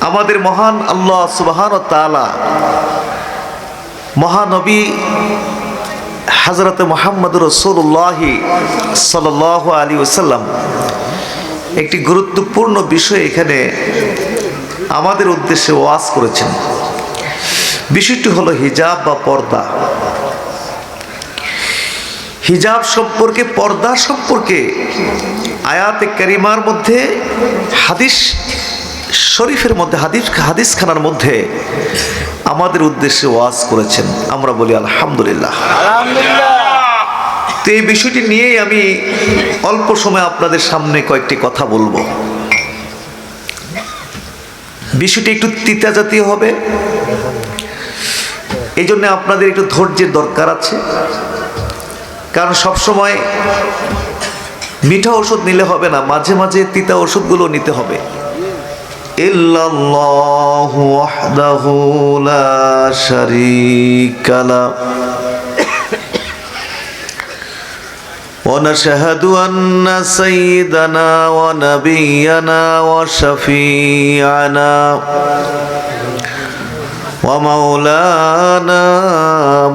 আমাদের মহান আল্লাহ সুবাহান তালা মহানবী হজরত মোহাম্মদ রসুল্লাহি সাল আলী ওসাল্লাম একটি গুরুত্বপূর্ণ বিষয় এখানে আমাদের উদ্দেশ্যে ওয়াজ করেছেন। বিষয়টি হলো হিজাব বা পর্দা। হিজাব সম্পর্কে, পর্দা সম্পর্কে আয়াতে কারিমার মধ্যে হাদিস শরীফের মধ্যে, হাদিস হাদিস খানার মধ্যে আমাদের উদ্দেশ্যে ওয়াজ করেছেন। আমরা বলি, আলহামদুলিল্লাহ। তো এই বিষয়টি নিয়েই আমি অল্প সময় আপনাদের সামনে কয়েকটি কথা বলব। বিষয়টি একটু তিতা জাতীয় হবে। এই জন্য আপনাদের একটু ধৈর্যের দরকার আছে। কারণ সবসময় মিঠা ওষুধ নিলে হবে না, মাঝে মাঝে তিতা ওষুধগুলো নিতে হবে। إلا الله وحده لا شريك له. ونشهد أن سيدنا ونبينا وشفيعنا ومولانا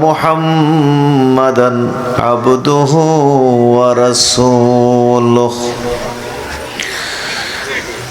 محمدا عبده ورسوله.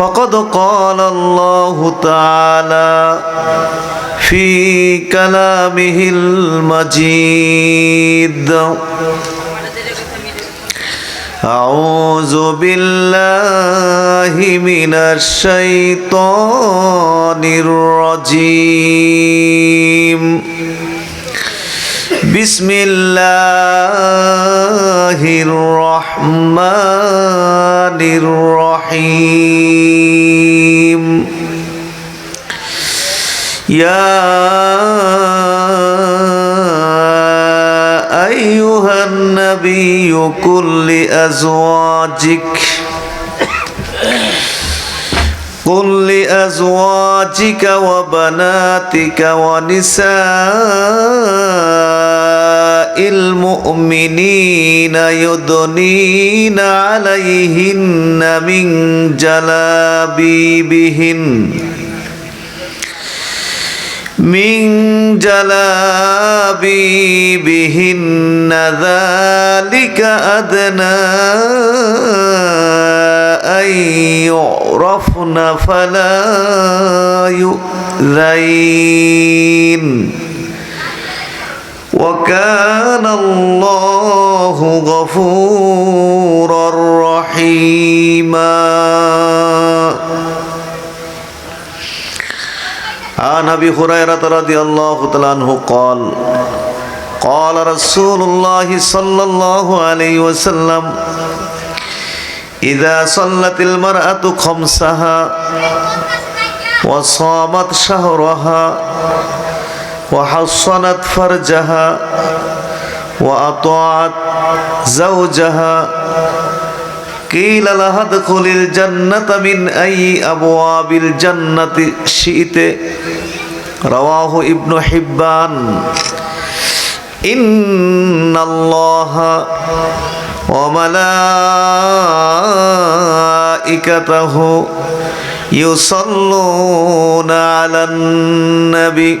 فقد قال الله تعالى في كلامه المجيد أعوذ بالله من الشيطان الرجيم بسم الله الرحمن الرحيم. يا أيها النبي قل لأزواجك قل لأزواجك وبناتك ونساء المؤمنين يدنين عليهن من جلابيبهن من جلابيبهن ذلك أدنى أن يعرفن فلا يؤذين. وكان الله غفورا رحيما. عن ابي هريره رضي الله تعالى عنه قال قال رسول الله صلى الله عليه وسلم اذا صلت المراه خمسها وصامت شهرها وحصنت فرجها واطاعت زوجها قيل لها ادخل الجنة من أي أبواب الجنة شئت رواه ابن حبان إن الله وملائكته يصلون على النبي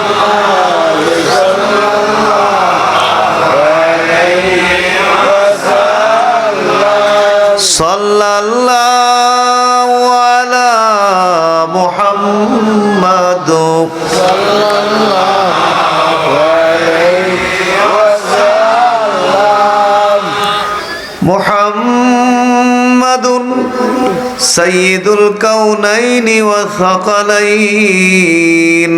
সাইয়্যিদুল কাউনাইনি ওয়া সাকালাইন।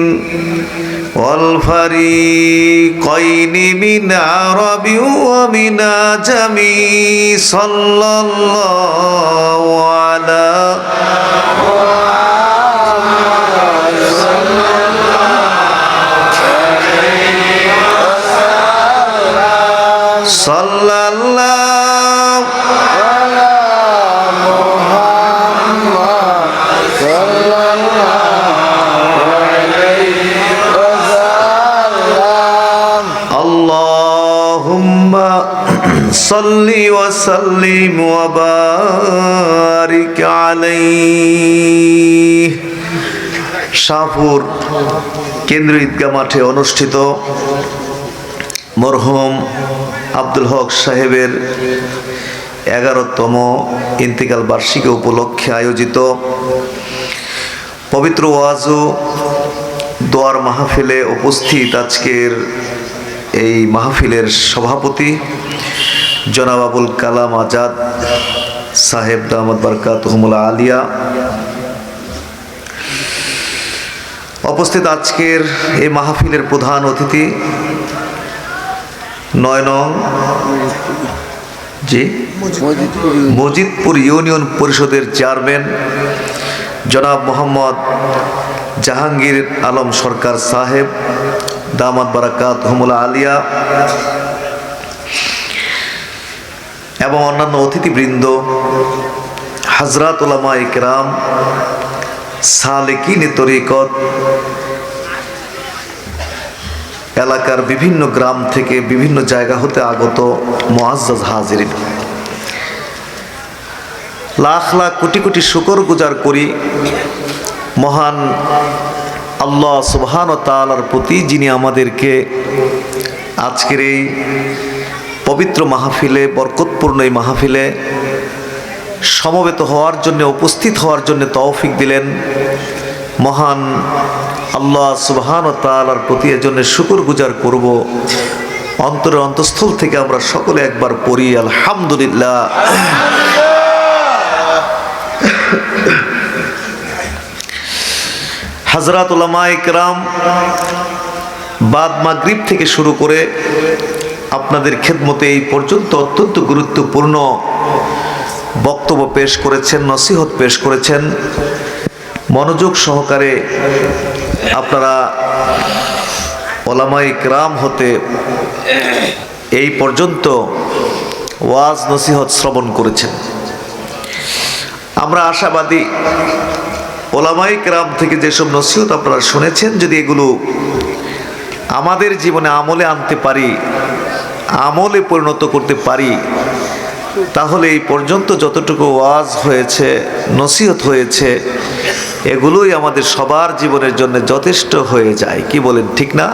ওয়াল ফারিকাইনি মিন আরাবি ওয়া মিন আজামি صل وسلم وبارك عليه শাহপুর কেন্দ্রীয় ঈদগাহ মাঠে অনুষ্ঠিত মরহুম আব্দুল হক সাহেবের এগারোতম ইন্তিকাল বার্ষিকী উপলক্ষে আয়োজিত পবিত্র ওয়াজু দোয়ার মাহফিলে উপস্থিত আজকের এই মাহফিলের সভাপতি জনাব আবুল কালাম আজাদ সাহেব দামদ বারকাত আলিয়া। উপস্থিত আজকের এই মাহফিলের প্রধান অতিথি নয় নং জি, মজিদপুর ইউনিয়ন পরিষদের চেয়ারম্যান জনাব মোহাম্মদ জাহাঙ্গীর আলম সরকার সাহেব দামাত বারাকাত হুমুলা আলিয়া। এবং অন্যান্য অতিথিবৃন্দ হাজরাত ওলামা ইকরাম সালেকিন তরিকত, এলাকার বিভিন্ন গ্রাম থেকে বিভিন্ন জায়গা হতে আগত মোয়াজ্জাজ হাজিরিন। লাখ লাখ কোটি কোটি শুকর গুজার করি মহান আল্লাহ সুবহান ও তালার প্রতি যিনি আমাদেরকে আজকের এই পবিত্র মাহফিলে, বরকতপূর্ণ এই মাহফিলে সমবেত হওয়ার জন্য, উপস্থিত হওয়ার জন্য তৌফিক দিলেন মহান আল্লাহ সুবহান তালার প্রতি এজন্য শুকুর গুজার করব। অন্তরের অন্তঃস্থল থেকে আমরা সকলে একবার পড়ি, আলহামদুলিল্লাহ। হাজরাত ওলামা ইকরাম বাদ মাগরিব থেকে শুরু করে আপনাদের খেদমতে এই পর্যন্ত অত্যন্ত গুরুত্বপূর্ণ বক্তব্য পেশ করেছেন, নসিহত পেশ করেছেন। মনোযোগ সহকারে আপনারা ওলামাই ক্রাম হতে এই পর্যন্ত ওয়াজ, নসিহত শ্রবণ করেছেন। আমরা আশাবাদী ওলামাই ক্রাম থেকে যেসব নসিহত আপনারা শুনেছেন, যদি এগুলো আমাদের জীবনে আমলে আনতে পারি আমলে পরিণত করতে পারি, তাহলে এই পর্যন্ত যতটুকু ওয়াজ হয়েছে, নসিহত হয়েছে, এগুলোই আমাদের সবার জীবনের জন্য যথেষ্ট হয়ে যায়। কি বলেন, ঠিক না?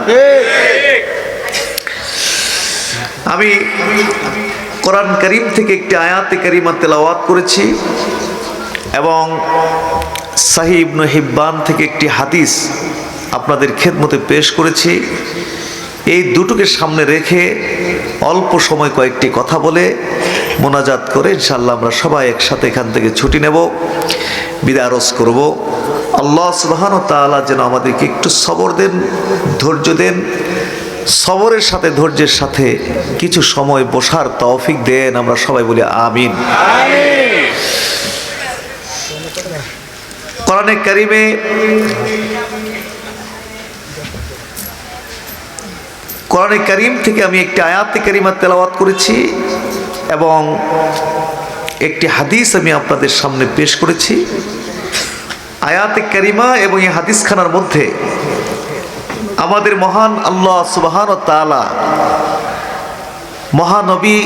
আমি কোরআন করিম থেকে একটি আয়াতে করিমা তেলাওয়াত করেছি এবং সাহিব হিব্বান থেকে একটি হাদিস আপনাদের খেদমতে পেশ করেছি। এই দুটোকে সামনে রেখে অল্প সময় কয়েকটি কথা বলে মোনাজাত করে ইনশাল্লাহ আমরা সবাই একসাথে এখান থেকে ছুটি নেব বিদারস করব। আল্লাহ সুবাহান তাআলা যেন আমাদেরকে একটু সবর দেন ধৈর্য দেন সবরের সাথে ধৈর্যের সাথে কিছু সময় বসার তৌফিক দেন আমরা সবাই বলি আমিন। কোরআনে কারিমে কোরআনে করিম থেকে আমি একটি আয়াতে কারিমা তেলাওয়াত করেছি এবং একটি হাদিস আমি আপনাদের সামনে পেশ করেছি। আয়াতে কারিমা এবং এই হাদিসখানার মধ্যে আমাদের মহান আল্লাহ সুবাহান তালা মহানবী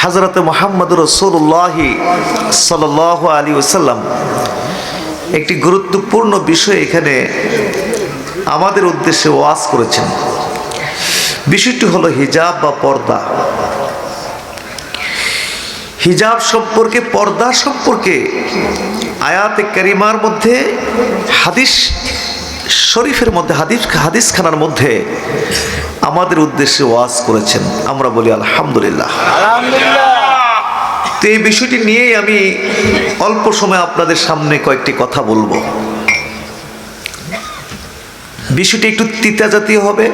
হজরত মোহাম্মদ রসুল্লাহি সাল আলী ওসাল্লাম একটি গুরুত্বপূর্ণ বিষয় এখানে আমাদের উদ্দেশ্যে ওয়াজ করেছেন। বিষয়টি হলো হিজাব বা পর্দা। হিজাব সম্পর্কে, পর্দা সম্পর্কে আয়াতে কারিমার মধ্যে, হাদিস শরীফের মধ্যে, হাদিস হাদিস খানার মধ্যে আমাদের উদ্দেশ্যে ওয়াজ করেছেন। আমরা বলি আলহামদুলিল্লাহ। তো এই বিষয়টি নিয়েই আমি অল্প সময় আপনাদের সামনে কয়েকটি কথা বলব। বিষয়টি একটু তিতা জাতীয় হবে।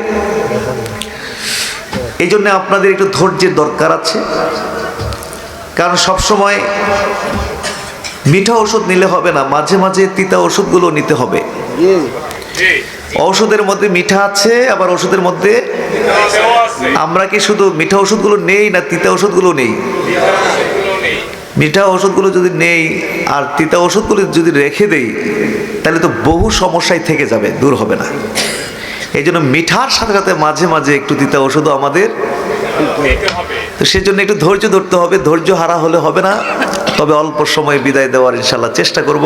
এই জন্য আপনাদের একটু ধৈর্যের দরকার আছে। কারণ সবসময় মিঠা ওষুধ নিলে হবে না, মাঝে মাঝে তিতা ওষুধগুলো নিতে হবে। ওষুধের মধ্যে মিঠা আছে, আবার ওষুধের মধ্যে আমরা কি শুধু মিঠা ওষুধগুলো নেই না তিতা ওষুধগুলো নেই? মিঠা ওষুধগুলো যদি নেই আর তিতা ওষুধগুলো যদি রেখে দেই, তাহলে তো বহু সমস্যায় থেকে যাবে, দূর হবে না। এই জন্য মিঠার সাথে সাথে মাঝে মাঝে একটু তিতা ওষুধও আমাদের। তো সেই সেজন্য একটু ধৈর্য ধরতে হবে, ধৈর্য হারা হলে হবে না। তবে অল্প সময় বিদায় দেওয়ার ইনশাল্লাহ চেষ্টা করব।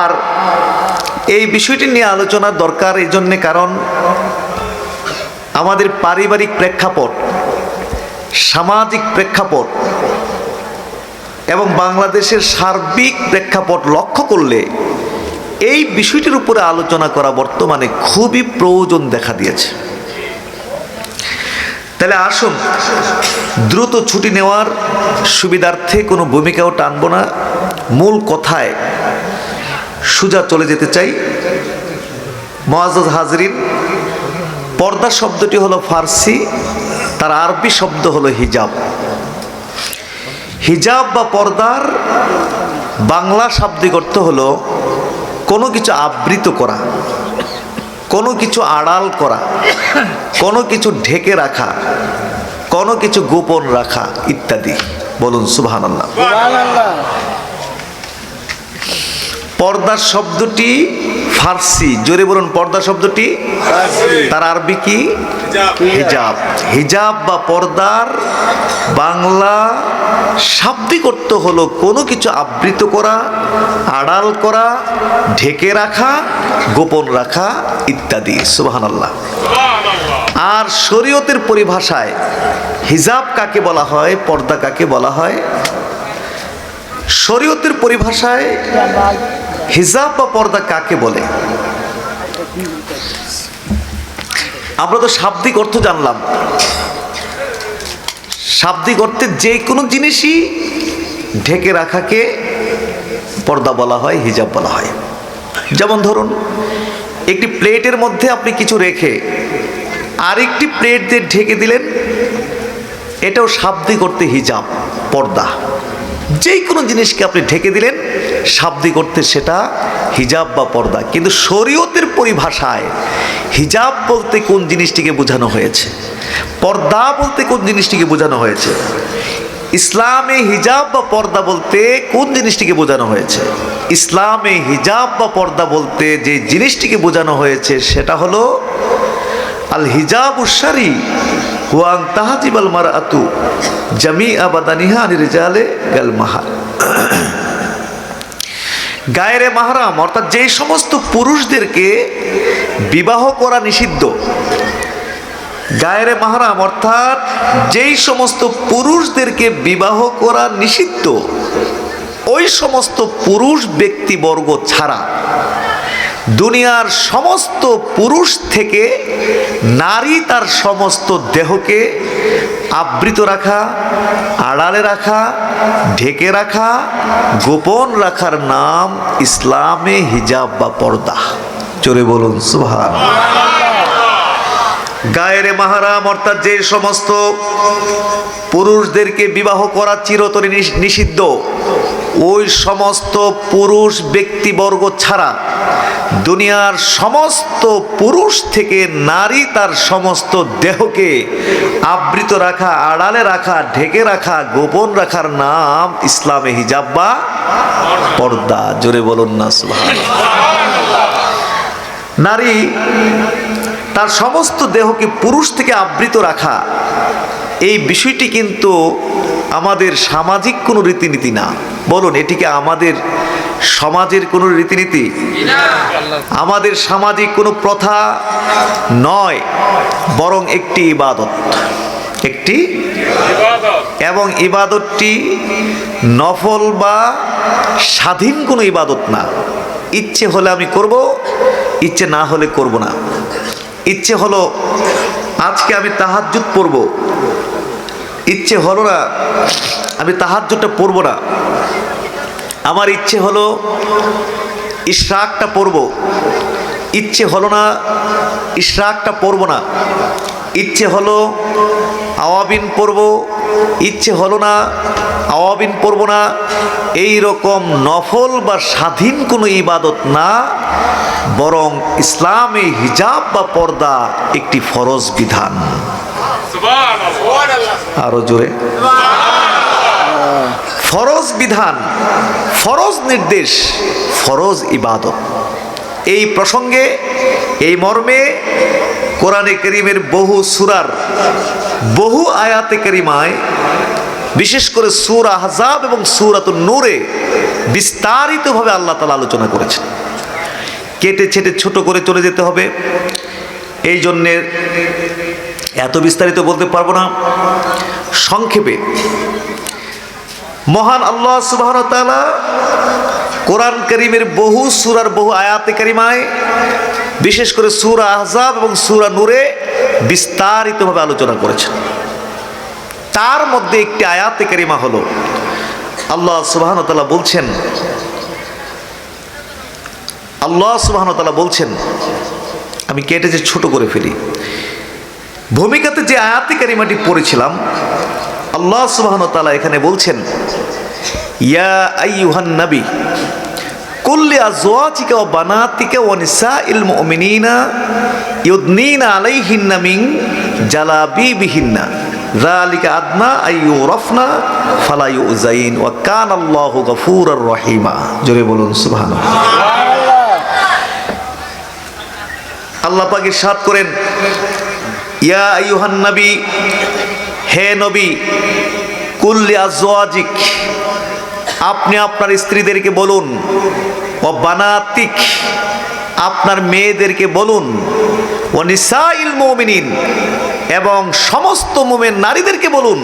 আর এই বিষয়টি নিয়ে আলোচনার দরকার এই জন্যে কারণ আমাদের পারিবারিক প্রেক্ষাপট, সামাজিক প্রেক্ষাপট এবং বাংলাদেশের সার্বিক প্রেক্ষাপট লক্ষ্য করলে এই বিষয়টির উপরে আলোচনা করা বর্তমানে খুবই প্রয়োজন দেখা দিয়েছে। তাহলে আসুন, দ্রুত ছুটি নেওয়ার সুবিধার্থে কোনো ভূমিকাও টানবো না। মূল কথায় সুজা চলে যেতে চাই। মহাজ হাজরিন, পর্দা শব্দটি হলো ফার্সি, তার আরবি শব্দ হলো হিজাব। হিজাব বা পর্দার বাংলা শাব্দিক অর্থ হলো কোনো কিছু আবৃত করা কোনো কিছু আড়াল করা কোনো কিছু ঢেকে রাখা কোনো কিছু গোপন রাখা ইত্যাদি। বলুন সুবহান আল্লাহ পর্দার শব্দটি ফার্সি জোরে বলুন পর্দা শব্দটি? তার আরবি কি? হিজাব। হিজাব। বা পর্দার বাংলা শাব্দিক অর্থ হলো কোনো কিছু আবৃত করা আড়াল করা ঢেকে রাখা গোপন রাখা ইত্যাদি। সুবাহান আল্লাহ আর শরীয়তের পরিভাষায় হিজাব কাকে বলা হয় পর্দা কাকে বলা হয়? শরীয়তের পরিভাষায় হিজাব বা পর্দা কাকে বলে? আমরা তো শাব্দিক অর্থ জানলাম। শাব্দিক অর্থে যে কোনো জিনিসই ঢেকে রাখাকে পর্দা বলা হয়, হিজাব বলা হয়। যেমন ধরুন, একটি প্লেটের মধ্যে আপনি কিছু রেখে আরেকটি প্লেট দিয়ে ঢেকে দিলেন, এটাও শাব্দিক অর্থে হিজাব, পর্দা। যে কোনো জিনিসকে আপনি ঢেকে দিলেন, শাব্দিক অর্থে সেটা হিজাব বা পর্দা। কিন্তু শরীয়তের পরিভাষায় হিজাব বলতে কোন জিনিসটিকে বোঝানো হয়েছে? পর্দা বলতে কোন জিনিসটিকে বোঝানো হয়েছে? ইসলামে হিজাব বা পর্দা বলতে কোন জিনিসটিকে বোঝানো হয়েছে? ইসলামে হিজাব বা পর্দা বলতে যে জিনিসটিকে বোঝানো হয়েছে, সেটা হলো আল হিজাব উসারি ওয়াং তাহাজিবাল মার আতু জামি আবাদানিহা আনির জালে গাল মাহার গায়েরে মাহারাম অর্থাৎ যেই সমস্ত পুরুষদেরকে বিবাহ করা নিষিদ্ধ, গায়েরে মাহারাম, অর্থাৎ যেই সমস্ত পুরুষদেরকে বিবাহ করা নিষিদ্ধ, ওই সমস্ত পুরুষ ব্যক্তিবর্গ ছাড়া দুনিয়ার সমস্ত পুরুষ থেকে নারী তার সমস্ত দেহকে আবৃত রাখা, আড়ালে রাখা, ঢেকে রাখা, গোপন রাখার নাম ইসলামে হিজাব বা পর্দা। চলে বলুন সুভান গায়েরে মাহারাম, অর্থাৎ যে সমস্ত পুরুষদেরকে বিবাহ করা চিরতরে নিষ- নিষিদ্ধ। ওই সমস্ত পুরুষ ব্যক্তিবর্গ ছাড়া দুনিয়ার সমস্ত পুরুষ থেকে নারী তার সমস্ত দেহকে আবৃত রাখা, আড়ালে রাখা, ঢেকে রাখা, গোপন রাখার নাম ইসলামে হিজাব বা পর্দা। জোরে বলুন না নারী তার সমস্ত দেহকে পুরুষ থেকে আবৃত রাখা, এই বিষয়টি কিন্তু আমাদের সামাজিক কোনো রীতিনীতি না। বলুন এটিকে আমাদের সমাজের কোনো রীতিনীতি? আমাদের সামাজিক কোনো প্রথা নয়, বরং একটি ইবাদত। একটি এবং ইবাদতটি নফল বা স্বাধীন কোনো ইবাদত না। ইচ্ছে হলে আমি করব, ইচ্ছে না হলে করব না। ইচ্ছে হলো, আজকে আমি তাহাজ্জুদ পড়ব ইচ্ছে হলো না, আমি তাহাজ্জুদটা পড়ব না। আমার ইচ্ছে হলো ইশরাকটা পড়ব। ইচ্ছে হলো না ইশরাকটা পড়ব না। ইচ্ছে হলো আওয়াবিন পড়ব। ইচ্ছে হলো না আওয়াবিন পড়ব না। এই রকম নফল বা স্বাধীন কোনো ইবাদত না, বরং ইসলামে হিজাব বা পর্দা একটি ফরজ বিধান। আরও জোরে। ফরজ বিধান, ফরজ নির্দেশ, ফরজ ইবাদত। এই প্রসঙ্গে, এই মর্মে কোরআনে করিমের বহু সুরার, বহু আয়াতে করিমায়, বিশেষ করে সুর আহজাব এবং সুরাত নূরে বিস্তারিতভাবে আল্লাহ তালা আলোচনা করেছেন। কেটে ছেটে ছোট করে চলে যেতে হবে। এই জন্যে এত বিস্তারিত বলতে পারব না। সংক্ষেপে, মহান আল্লাহ সুবাহ কোরআন করিমের বহু সুরার বহু আয়াতে করিমায় বিশেষ করে সুরা আহজাব এবং সুরা নূরে বিস্তারিতভাবে আলোচনা করেছেন। তার মধ্যে একটি আয়াতে করিমা হলো, আল্লাহ সুবাহ বলছেন, আল্লাহ সুবাহ বলছেন, আমি কেটে যে ছোট করে ফেলি ভূমিকাতে যে আয়াতি কারিমাটি পড়েছিলাম, আল্লাহ সুবহান তালা এখানে বলছেন, ইয়া আইয়ুহান নবী কুল্লি আজওয়াজিকা ওয়া বানাতিকা ওয়া নিসাইল মুমিনিনা ইউদনিনা আলাইহিন্না মিন জালাবিবিহিন্না। যালিকা আদনা আইয়ুরাফনা ফালা ইউজাইন ওয়া কানা আল্লাহু গফুরার রহিমা। জোরে বলুন, সুবহানাল্লাহ। আল্লাহ পাক ইরশাদ করেন ইয়া হে নবী কুল্লি আপনি আপনার স্ত্রীদেরকে বলুন ও বানাতিক, আপনার মেয়েদেরকে বলুন ও নিসাইল মুমিনিন, এবং সমস্ত মোমেন নারীদেরকে বলুন।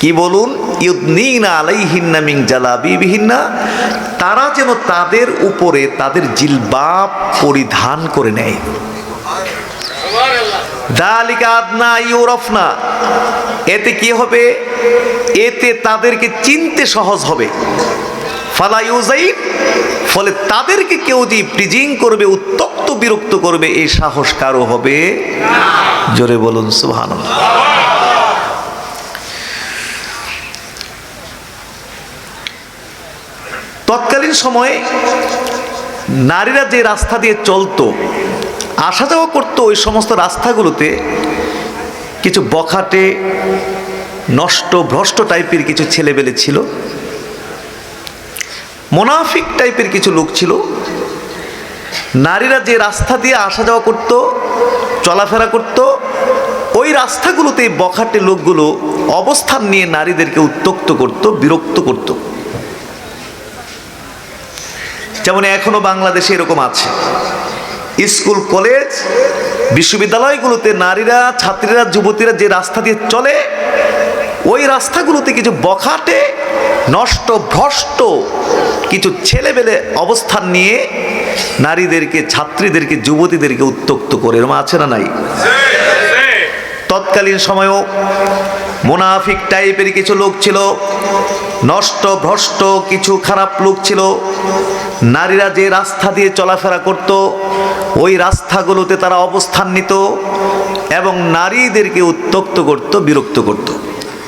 কি বলুন? ইউদনিনা আলাইহিন্না জালাবিবিহিন্না, তারা যেন তাদের উপরে তাদের জিলবাব পরিধান করে নেয়। এতে কি হবে? এতে তাদেরকে চিনতে সহজ হবে। ফালা ফলে তাদেরকে কেউ যে প্রিজিং করবে উত্তক্ত বিরক্ত করবে এই সাহস কারও হবে? জোরে বলুন, সুবহানাল্লাহ। তৎকালীন সময়ে নারীরা যে রাস্তা দিয়ে চলতো আসা যাওয়া করতো ওই সমস্ত রাস্তাগুলোতে কিছু বখাটে, নষ্ট, ভ্রষ্ট টাইপের কিছু ছেলেবেলে ছিল। মোনাফিক টাইপের কিছু লোক ছিল। নারীরা যে রাস্তা দিয়ে আসা যাওয়া করত, চলাফেরা করত, ওই রাস্তাগুলোতে বখাটে লোকগুলো অবস্থান নিয়ে নারীদেরকে উত্তক্ত করত, বিরক্ত করত। যেমন এখনও বাংলাদেশে এরকম আছে। স্কুল কলেজ বিশ্ববিদ্যালয়গুলোতে নারীরা ছাত্রীরা যুবতীরা যে রাস্তা দিয়ে চলে ওই রাস্তাগুলোতে কিছু বখাটে নষ্ট ভ্রষ্ট কিছু ছেলেবেলে অবস্থান নিয়ে নারীদেরকে ছাত্রীদেরকে যুবতীদেরকে উত্তক্ত করে। এরকম আছে না নাই? তৎকালীন সময়েও মোনাফিক টাইপের কিছু লোক ছিল, নষ্ট, ভ্রষ্ট, কিছু খারাপ লোক ছিল। নারীরা যে রাস্তা দিয়ে চলাফেরা করত, ওই রাস্তাগুলোতে তারা অবস্থান নিত এবং নারীদেরকে উত্তক্ত করত, বিরক্ত করত।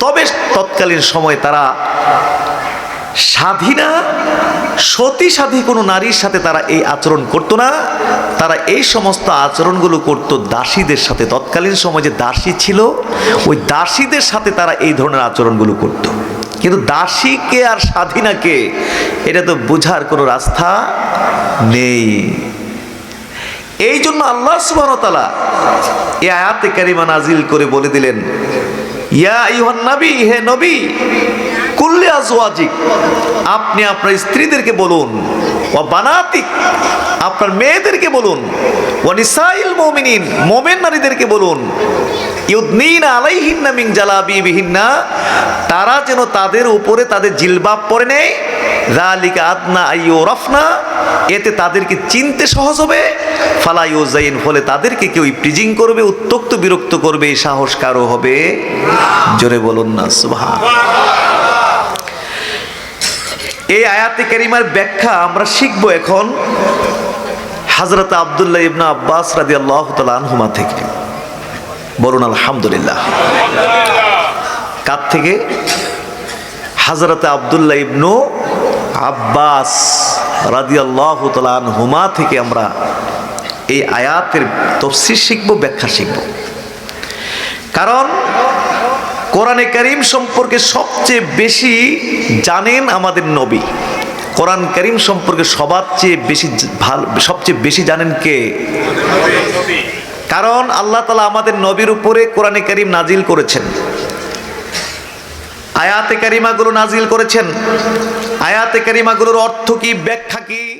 তবে তৎকালীন সময় তারা স্বাধীনা? সতী সাধী কোনো নারীর সাথে তারা এই আচরণ করত না। তারা এই সমস্ত আচরণগুলো করত দাসীদের সাথে। তৎকালীন সময় যে দাসী ছিল, ওই দাসীদের সাথে তারা এই ধরনের আচরণগুলো করত। কিন্তু দাসীকে আর স্বাধীনাকে এটা তো বোঝার কোনো রাস্তা নেই। এই জন্য আল্লাহ সুবাহতালা এ আয়াতে কারিমা নাজিল করে বলে দিলেন, ইয়া ইহান নবী, হে নবী কুল্লে আজওয়াজিক। আপনি আপনার স্ত্রীদেরকে বলুন ও ও বানাতিক, আপনার মেয়েদেরকে বলুন ও নিসাইল মুমিনিন, মোমেন নারীদেরকে বলুন, ইউদনিনা আলাইহিন্না মিন জালাবিবিহিন্না, তারা যেন তাদের উপরে তাদের জিলবাব পরে নেয়, যালিকা আদনা আইয়ুরাফনা, এতে তাদেরকে চিনতে সহজ হবে ফালাইউ জাইন ফলে তাদেরকে কেউ প্রিজিং করবে, উত্তক্ত বিরক্ত করবে, এই সাহস কারও হবে? জোরে বলুন না, সুবহান। এই আয়াতে কারিমার ব্যাখ্যা আমরা শিখব এখন হাজরত আবদুল্লাহ ইবনা আব্বাস রাদি আল্লাহ আনহুমা থেকে। বলুন, আলহামদুলিল্লাহ। কার থেকে? হাজরত আবদুল্লাহ ইবনু আব্বাস রাদি আল্লাহ হুমা থেকে আমরা এই আয়াতের তফসির শিখব, ব্যাখ্যা শিখব। কারণ কোরআনে করিম সম্পর্কে সবচেয়ে বেশি জানেন আমাদের নবী। কোরআন করিম সম্পর্কে সবার চেয়ে বেশি ভালো সবচেয়ে বেশি জানেন কে? কারণ আল্লাহ তালা আমাদের নবীর উপরে কোরআনে করিম নাজিল করেছেন। আয়াতে কারিমাগুলো নাজিল করেছেন। আয়াতে কারিমাগুলোর অর্থ কি, ব্যাখ্যা কি?